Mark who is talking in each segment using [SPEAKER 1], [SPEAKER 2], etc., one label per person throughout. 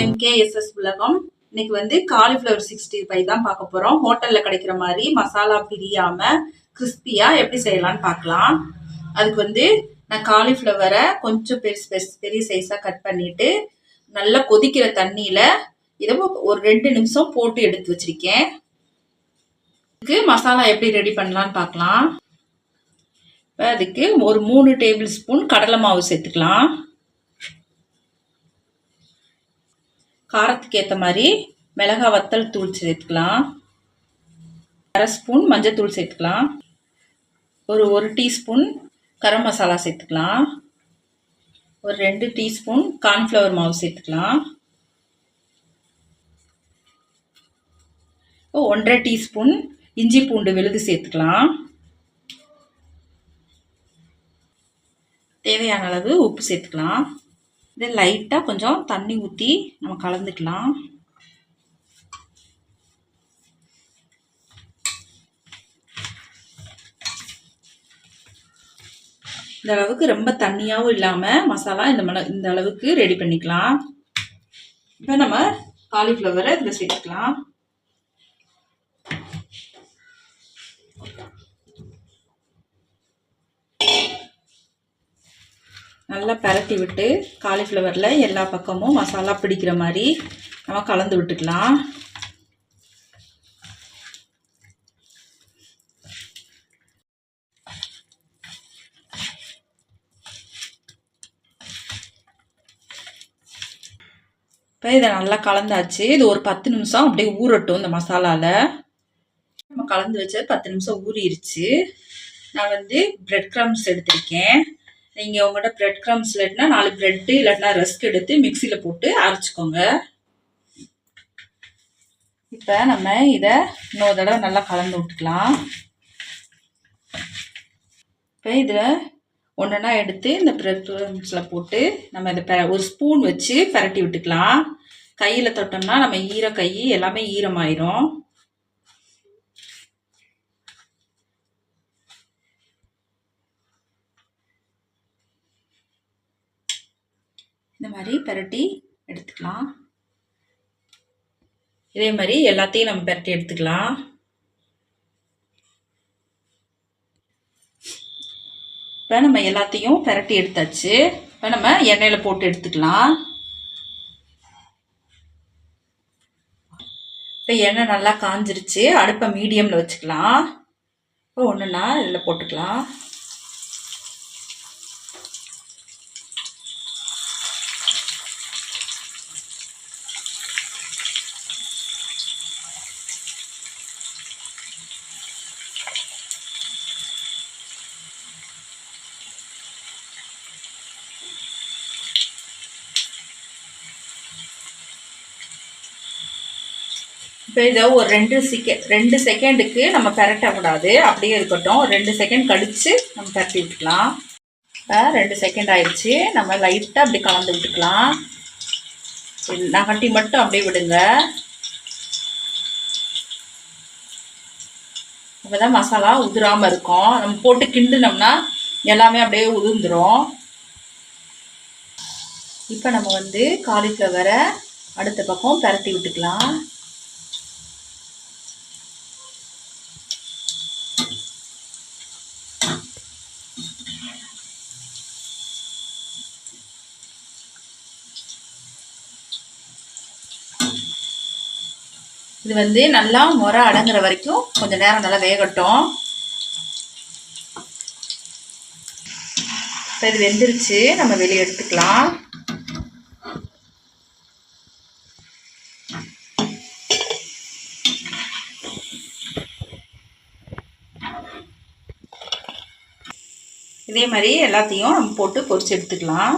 [SPEAKER 1] M K S S உலகம். இன்னைக்கு வந்து காலிஃப்ளவர் சிக்ஸ்டி ஃபைவ் தான் பார்க்க போகிறோம் ஹோட்டலில் கிடைக்கிற மாதிரி மசாலா பிரியாமல் கிறிஸ்பியாக எப்படி செய்யலாம்னு பார்க்கலாம். அதுக்கு வந்து நான் காலிஃப்ளவரை கொஞ்சம் பெருசு பெருசு பெரிய சைஸாக கட் பண்ணிவிட்டு நல்லா கொதிக்கிற தண்ணியில் இதை ஒரு ரெண்டு நிமிஷம் போட்டு எடுத்து வச்சிருக்கேன். இதுக்கு மசாலா எப்படி ரெடி பண்ணலான்னு பார்க்கலாம். இப்போ அதுக்கு ஒரு மூணு டேபிள் ஸ்பூன் கடலை மாவு சேர்த்துக்கலாம். காரத்துக்கு ஏற்ற மாதிரி மிளகா வத்தல் தூள் சேர்த்துக்கலாம். அரை ஸ்பூன் மஞ்சத்தூள் சேர்த்துக்கலாம். ஒரு ஒரு டீஸ்பூன் கரம் மசாலா சேர்த்துக்கலாம். ஒரு ரெண்டு டீஸ்பூன் கார்ன்ஃப்ளவர் மாவு சேர்த்துக்கலாம். ஒன்றரை டீஸ்பூன் இஞ்சி பூண்டு விழுது சேர்த்துக்கலாம். தேவையான அளவு உப்பு சேர்த்துக்கலாம். இதை லைட்டாக கொஞ்சம் தண்ணி ஊற்றி நம்ம கலந்துக்கலாம். இந்த அளவுக்கு ரொம்ப தண்ணியாகவும் இல்லாமல் மசாலா இந்த மல இந்த அளவுக்கு ரெடி பண்ணிக்கலாம். இப்போ நம்ம காலிஃப்ளவரை இதில் சேர்த்துக்கலாம். நல்லா பரட்டி விட்டு காலிஃப்ளவரில் எல்லா பக்கமும் மசாலா பிடிக்கிற மாதிரி நம்ம கலந்து விட்டுக்கலாம். இப்போ இதை நல்லா கலந்தாச்சு. இது ஒரு பத்து நிமிஷம் அப்படியே ஊறட்டும் இந்த மசாலாவில் நம்ம கலந்து வச்ச பத்து நிமிஷம் ஊறிடுச்சு நான் வந்து பிரெட் க்ரம்ஸ் எடுத்திருக்கேன். நீங்கள் உங்கள்கிட்ட ப்ரெட் க்ரம்ஸ் இல்லாட்டினா நாலு ப்ரெட்டு இல்லாட்டினா ரஸ்க் எடுத்து மிக்சியில் போட்டு அரைச்சிக்கோங்க. இப்போ நம்ம இதை இன்னொரு தடவை நல்லா கலந்து விட்டுக்கலாம். இப்போ இதில் ஒன்றுனா எடுத்து இந்த ப்ரெட் க்ரம்ஸில் போட்டு நம்ம இதை ஒரு ஸ்பூன் வச்சு பரட்டி விட்டுக்கலாம். கையில் தொட்டோம்னா நம்ம ஈர கை எல்லாமே ஈரமாயிரும். மாதிரி பரட்டி எடுத்துக்கலாம். இதே மாதிரி எல்லாத்தையும் நம்ம பரட்டி எடுத்துக்கலாம். இப்போ நம்ம எல்லாத்தையும் பரட்டி எடுத்தாச்சு. இப்போ நம்ம எண்ணெயில் போட்டு எடுத்துக்கலாம். இப்போ எண்ணெய் நல்லா காஞ்சிருச்சு. அடுப்பை மீடியமில் வச்சுக்கலாம். இப்போ ஒன்றுனா இதில் போட்டுக்கலாம். இப்போ இதை ஒரு ரெண்டு செகண்ட் ரெண்டு செகண்டுக்கு நம்ம பெரட்டக்கூடாது அப்படியே இருக்கட்டும். ரெண்டு செகண்ட் கழித்து நம்ம பெரட்டி விட்டுக்கலாம். இப்போ ரெண்டு செகண்ட் ஆயிடுச்சு. நம்ம லைட்டாக அப்படி கலந்து விட்டுக்கலாம். நகட்டி மட்டும் அப்படியே விடுங்க. அப்போ தான் மசாலா உதிராமல் இருக்கும். நம்ம போட்டு கிண்டுனோம்னா எல்லாமே அப்படியே உதிர்ந்துடும் இப்போ நம்ம வந்து காலிஃப்ளவரை அடுத்த பக்கம் பரட்டி விட்டுக்கலாம். இது வந்து நல்லா முறை அடங்குற வரைக்கும் கொஞ்சம் நேரம் நல்லா வேகட்டும். இப்போ இது வெந்துருச்சு. நம்ம வெளியே எடுத்துக்கலாம். இதே மாதிரி எல்லாத்தையும் நம்ம போட்டு பொரிச்சு எடுத்துக்கலாம்.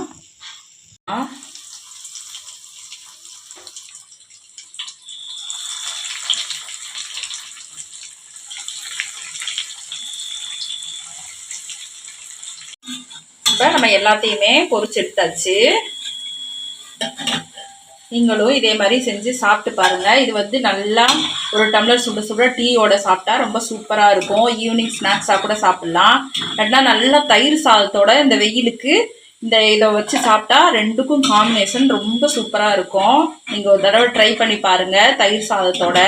[SPEAKER 1] இப்போ நம்ம எல்லாத்தையுமே பொறிச்சு எடுத்தாச்சு. நீங்களும் இதே மாதிரி செஞ்சு சாப்பிட்டு பாருங்கள் இது வந்து நல்லா ஒரு டம்ளர் சுட சுட டீயோட சாப்பிட்டா ரொம்ப சூப்பராக இருக்கும். ஈவினிங் ஸ்நாக்ஸாக கூட சாப்பிட்லாம். இல்லைன்னா நல்லா தயிர் சாதத்தோட இந்த வெயிலுக்கு இந்த இதை வச்சு சாப்பிட்டா ரெண்டுக்கும் காம்பினேஷன் ரொம்ப சூப்பராக இருக்கும். நீங்கள் ஒரு தடவை ட்ரை பண்ணி பாருங்கள் தயிர் சாதத்தோட.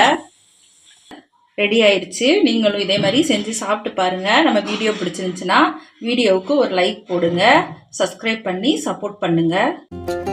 [SPEAKER 1] ரெடி ஆயிடுச்சு. நீங்களும் இதே மாதிரி செஞ்சு சாப்பிட்டு பாருங்கள் நம்ம வீடியோ பிடிச்சிருந்துச்சுன்னா வீடியோவுக்கு ஒரு லைக் போடுங்க. சப்ஸ்கிரைப் பண்ணி சப்போர்ட் பண்ணுங்கள்